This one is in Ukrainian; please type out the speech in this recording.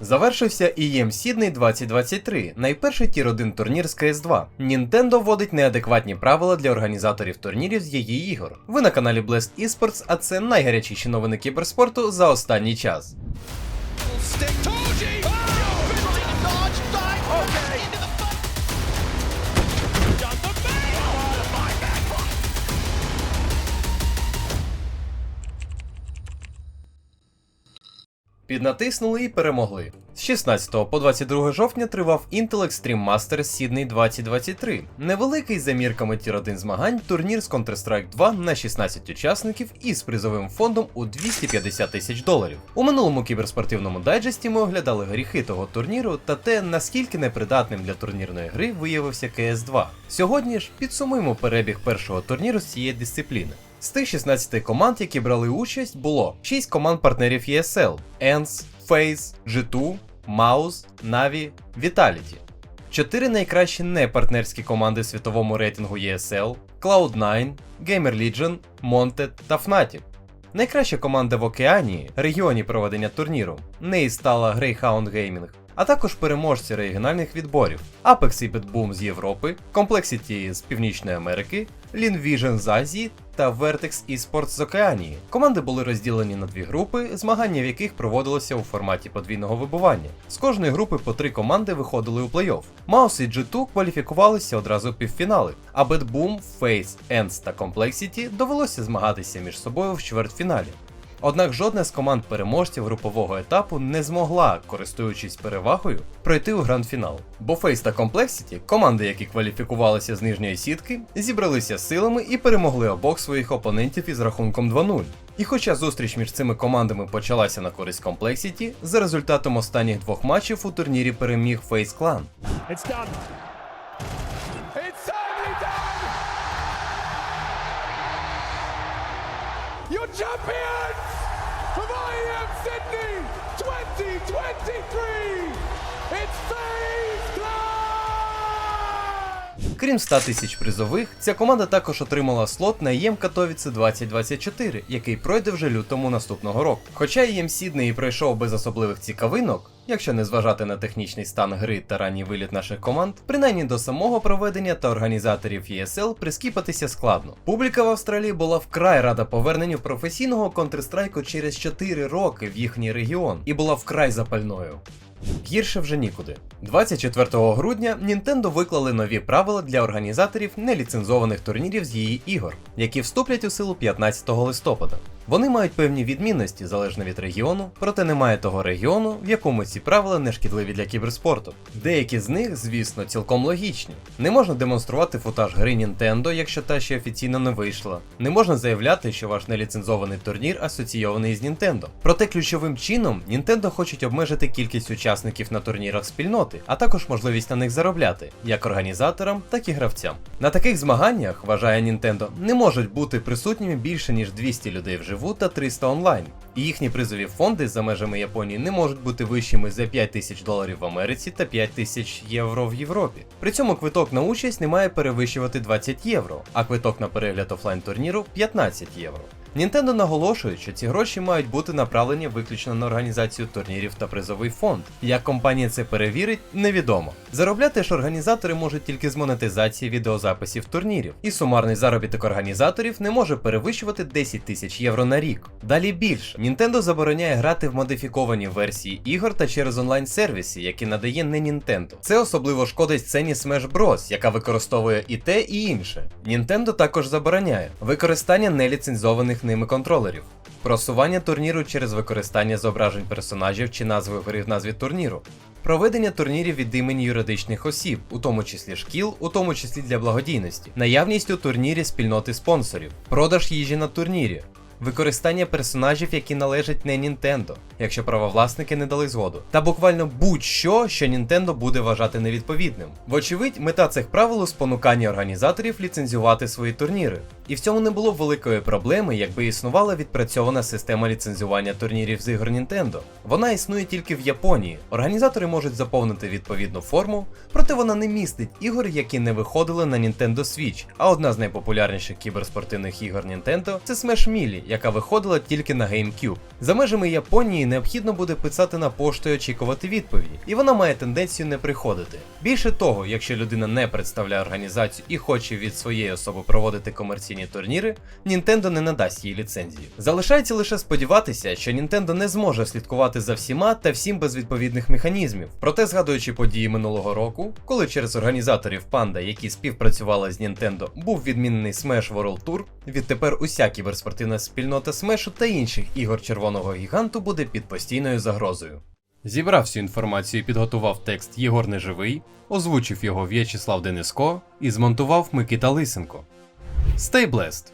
Завершився EM Sydney 2023, найперший тір 1 турнір з CS2. Nintendo вводить неадекватні правила для організаторів турнірів з її ігор. Ви на каналі Blast Esports, а це найгарячіші новини кіберспорту за останній час. Піднатиснули і перемогли. З 16 по 22 жовтня тривав Intel Extreme Masters Sydney 2023. Невеликий за мірками тір 1 змагань турнір з Counter-Strike 2 на 16 учасників із призовим фондом у 250 тисяч доларів. У минулому кіберспортивному дайджесті ми оглядали гріхи того турніру та те, наскільки непридатним для турнірної гри виявився CS2. Сьогодні ж підсумуємо перебіг першого турніру з цієї дисципліни. З тих 16 команд, які брали участь, було 6 команд партнерів ESL: ENCE, FaZe, G2, Mouse, Na'Vi, Vitality. Чотири найкращі непартнерські команди світовому рейтингу ESL, Cloud9, Gamer Legion, Monted та Fnatic. Найкраща команда в Океанії, регіоні проведення турніру, неї стала Greyhound Gaming, а також переможці регіональних відборів Apex і BitBoom з Європи, Complexity з Північної Америки, Lean з Азії та Vertex Esports з Океанії. Команди були розділені на дві групи, змагання в яких проводилося у форматі подвійного вибування. З кожної групи по три команди виходили у плей-офф. Mouse і G2 кваліфікувалися одразу півфінали, а BitBoom, FaZe, ENCE та Complexity довелося змагатися між собою в чвертьфіналі. Однак жодна з команд переможців групового етапу не змогла, користуючись перевагою, пройти у гранд-фінал. Бо Face та Complexity, команди, які кваліфікувалися з нижньої сітки, зібралися силами і перемогли обох своїх опонентів із рахунком 2-0. І хоча зустріч між цими командами почалася на користь Complexity, за результатом останніх двох матчів у турнірі переміг Face Clan. It's done. Your champions from IEM Sydney 2023! It's FaZe Clan! Крім 100 тисяч призових, ця команда також отримала слот на EM Katowice 2024, який пройде вже лютому наступного року. Хоча EM Сідней пройшов без особливих цікавинок, якщо не зважати на технічний стан гри та ранній виліт наших команд, принаймні до самого проведення та організаторів ESL прискіпатися складно. Публіка в Австралії була вкрай рада поверненню професійного Counter-Strike через 4 роки в їхній регіон і була вкрай запальною. Гірше вже нікуди. 24 грудня Nintendo виклали нові правила для організаторів неліцензованих турнірів з її ігор, які вступлять у силу 15 листопада. Вони мають певні відмінності залежно від регіону, проте немає того регіону, в якому ці правила не шкідливі для кіберспорту. Деякі з них, звісно, цілком логічні. Не можна демонструвати футаж гри Nintendo, якщо та ще офіційно не вийшла. Не можна заявляти, що ваш неліцензований турнір асоційований з Nintendo. Проте ключовим чином Nintendo хочуть обмежити кількість учасників на турнірах спільноти, а також можливість на них заробляти, як організаторам, так і гравцям. На таких змаганнях, вважає Nintendo, не можуть бути присутніми більше ніж 200 людей вживу та 300 онлайн. І їхні призові фонди за межами Японії не можуть бути вищими за 5 тисяч доларів в Америці та 5 тисяч євро в Європі. При цьому квиток на участь не має перевищувати 20 євро, а квиток на перегляд офлайн турніру 15 євро. Nintendo наголошує, що ці гроші мають бути направлені виключно на організацію турнірів та призовий фонд. Як компанія це перевірить, невідомо. Заробляти ж організатори можуть тільки з монетизації відеозаписів турнірів, і сумарний заробіток організаторів не може перевищувати 10 тисяч євро на рік. Далі більше Nintendo забороняє грати в модифіковані версії ігор та через онлайн-сервіси, які надає не Nintendo. Це особливо шкодить сцені Smash Bros, яка використовує і те, і інше. Nintendo також забороняє використання неліцензованих ними контролерів. Просування турніру через використання зображень персонажів чи назви гри в назві турніру. Проведення турнірів від імені юридичних осіб, у тому числі шкіл, у тому числі для благодійності, наявність у турнірі спільноти спонсорів, продаж їжі на турнірі, використання персонажів, які належать не Nintendo, якщо правовласники не дали згоду, та буквально будь-що, що Nintendo буде вважати невідповідним. Вочевидь, мета цих правил у спонуканні організаторів ліцензувати свої турніри. І в цьому не було великої проблеми, якби існувала відпрацьована система ліцензування турнірів з ігор Nintendo. Вона існує тільки в Японії. Організатори можуть заповнити відповідну форму, проте вона не містить ігор, які не виходили на Nintendo Switch. А одна з найпопулярніших кіберспортивних ігор Nintendo це Smash Melee, яка виходила тільки на GameCube. За межами Японії необхідно буде писати на пошту і очікувати відповіді, і вона має тенденцію не приходити. Більше того, якщо людина не представляє організацію і хоче від своєї особи проводити комерційні турніри, Nintendo не надасть їй ліцензію. Залишається лише сподіватися, що Nintendo не зможе слідкувати за всіма та всім без відповідних механізмів. Проте, згадуючи події минулого року, коли через організаторів Panda, які співпрацювали з Nintendo, був відмінений Smash World Tour, відтепер уся кіберспортивна спільнота Смешу та інших ігор червоного гіганту буде під постійною загрозою. Зібрав всю інформацію підготував текст Єгор Неживий, озвучив його В'ячеслав Дениско і змонтував Микита Лисенко. Stay blessed!